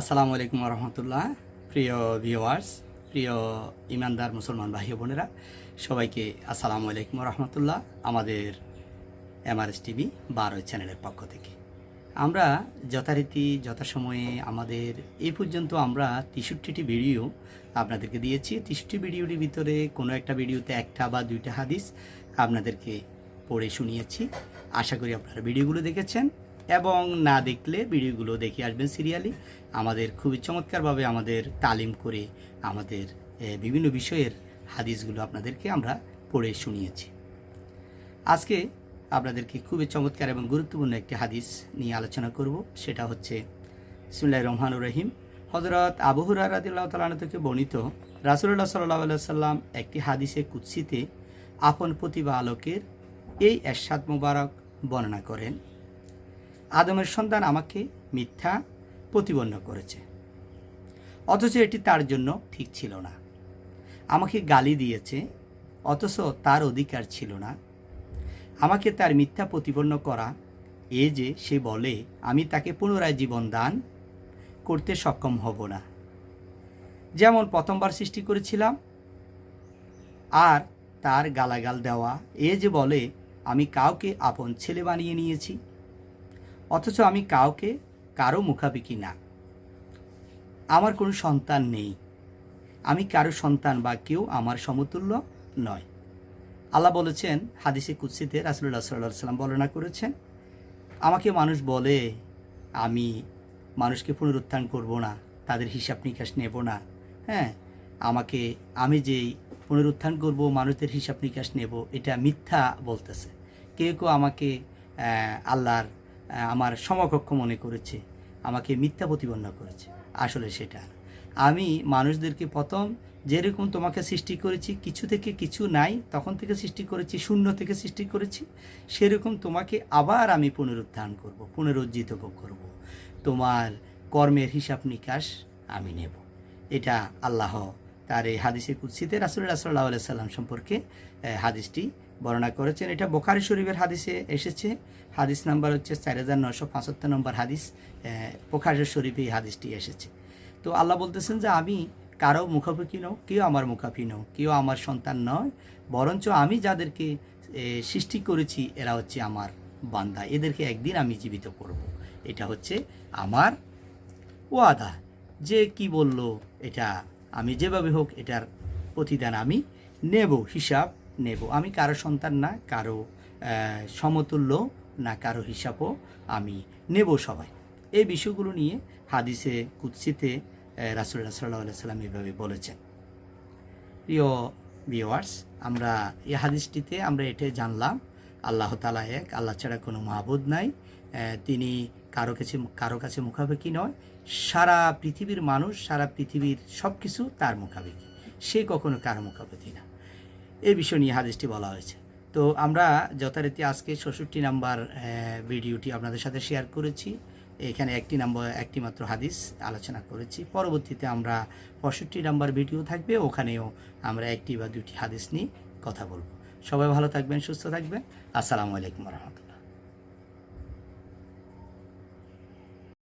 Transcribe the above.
আসসালামু আলাইকুম রহমতুল্লাহ। প্রিয় ভিওয়ার্স প্রিয় ইমানদার মুসলমান ভাই বোনেরা, সবাইকে আসসালামু আলাইকুম রহমতুল্লাহ, আমাদের এমআরএস টিভি বারো চ্যানেলের পক্ষ থেকে। আমরা যথারীতি, যথাসময়ে আমাদের এই পর্যন্ত আমরা তেষট্টিটি ভিডিও আপনাদেরকে দিয়েছি। তেষট্টি ভিডিওটির ভিতরে কোনো একটা ভিডিওতে একটা বা দুইটা হাদিস আপনাদেরকে পড়ে শুনিয়েছি। আশা করি আপনারা ভিডিওগুলো দেখেছেন। এবং না দেখলে ভিডিওগুলো দেখে আসবেন সিরিয়ালি। আমাদের খুবই চমৎকারভাবে আমাদের তালিম করে আমাদের বিভিন্ন বিষয়ের হাদিসগুলো আপনাদেরকে আমরা পড়ে শুনিয়েছি। আজকে আপনাদেরকে খুবই চমৎকার এবং গুরুত্বপূর্ণ একটি হাদিস নিয়ে আলোচনা করব। সেটা হচ্ছে সুল্লাহ রহমানুর রহিম। হজরত আবু হুরারাদিল্লাহ তালান থেকে বর্ণিত রাসুল্লাহ সাল্লাহ সাল্লাম একটি হাদিসে কুৎসিতে আপন প্রতিভা আলোকের এই এরশাদ মুবারক বর্ণনা করেন। আদমের সন্তান আমাকে মিথ্যা প্রতিপন্ন করেছে। অথচ এটি তার জন্য ঠিক ছিল না। আমাকে গালি দিয়েছে, অথচ তার অধিকার ছিল না। আমাকে তার মিথ্যা প্রতিপন্ন করা, এ যে সে বলে, আমি তাকে পুনরায় জীবন দান করতে সক্ষম হব না। যেমন প্রথমবার সৃষ্টি করেছিলাম, আর তার গালাগাল দেওয়া, এ যে বলে, আমি কাউকে আপন ছেলে বানিয়ে নিয়েছি। অথচ আমি কাউকে, কারও মুখাপিকি না। আমার কোনো সন্তান নেই। আমি কারও সন্তান বা কেউ আমার সমতুল্য নয়। আল্লাহ বলেছেন, হাদিসে কুৎসিতে রাসুল্লাহ সাল্লাহ সাল্লাম বর্ণনা করেছেন, আমাকে মানুষ বলে, আমি মানুষকে পুনরুত্থান করব না, তাদের হিসাব নিকাশ নেব না। হ্যাঁ আমাকে, আমি যেই পুনরুত্থান করব, মানুষদের হিসাব নিকাশ নেব, এটা মিথ্যা বলতেছে। কেউ কেউ আমাকে আল্লাহর আমার সমকক্ষ মনে করেছে, আমাকে মিথ্যা প্রতিপন্ন করেছে। আসলে সেটা আমি মানুষদেরকে প্রথম যেরকম তোমাকে সৃষ্টি করেছি, কিছু থেকে কিছু নাই, তখন থেকে সৃষ্টি করেছি, শূন্য থেকে সৃষ্টি করেছি, সেরকম তোমাকে আবার আমি পুনরুত্থান করব পুনরুজ্জিত করব। তোমার কর্মের হিসাব নিকাশ আমি নেব। এটা আল্লাহ তার এই হাদিসে কুৎসিতে রাসুল্লাহ সাল্লাহ সাল্লাম সম্পর্কে হাদিসটি বর্ণনা করেছেন। এটা বোখারি শরীফের হাদিসে এসেছে। হাদিস নাম্বার হচ্ছে চার হাজার নশো পঁচাত্তর নম্বর হাদিস বোখারি শরীফে এই হাদিসটি এসেছে। তো আল্লাহ বলতেছেন যে, আমি কারও মুখাপেক্ষি নও, কেউ আমার মুখাপি নও, কেউ আমার সন্তান নয়, বরঞ্চ আমি যাদেরকে সৃষ্টি করেছি, এরা হচ্ছে আমার বান্দা। এদেরকে একদিন আমি জীবিত করব। এটা হচ্ছে আমার ওয়াদা। যে কি বলল, এটা আমি যেভাবে হোক এটার প্রতিদান আমি নেব, হিসাব নেব। আমি কারও সন্তান না, কারও সমতুল্য না, কারও হিসাবও আমি নেব সবাই। এই বিষয়গুলো নিয়ে হাদিসে, কুৎসিতে রাসুল্লাহ সাল্লাহ সাল্লাম এভাবে বলেছেন। প্রিয় ভিওয়ার্স আমরা এই হাদিসটিতে আমরা এটাই জানলাম, আল্লাহ তালা এক, আল্লাহ ছাড়া কোনো মাহবুদ নাই তিনি কারও কাছে কারও কাছে মুখাপেক্ষি নয়, সারা পৃথিবীর মানুষ, সারা পৃথিবীর সব কিছু তার মুখাপেক্ষি। সে কখনো কারও মুখাপেক্ষি না। এই বিষয় নিয়ে হাদিসটি বলা হয়েছে। তো আমরা যথারীতি আজকে ষষট্টি নাম্বার ভিডিওটি আপনাদের সাথে শেয়ার করেছি। এখানে একটি নাম্বার, একটি মাত্র হাদিস আলোচনা করেছি। পরবর্তীতে আমরা পঁয়ষট্টি নাম্বার ভিডিও থাকবে, ওখানেও আমরা একটি বা দুটি হাদিস নিয়ে কথা বলব। সবাই ভালো থাকবেন, সুস্থ থাকবেন। আসসালামু আলাইকুম রহমতুল্লাহ।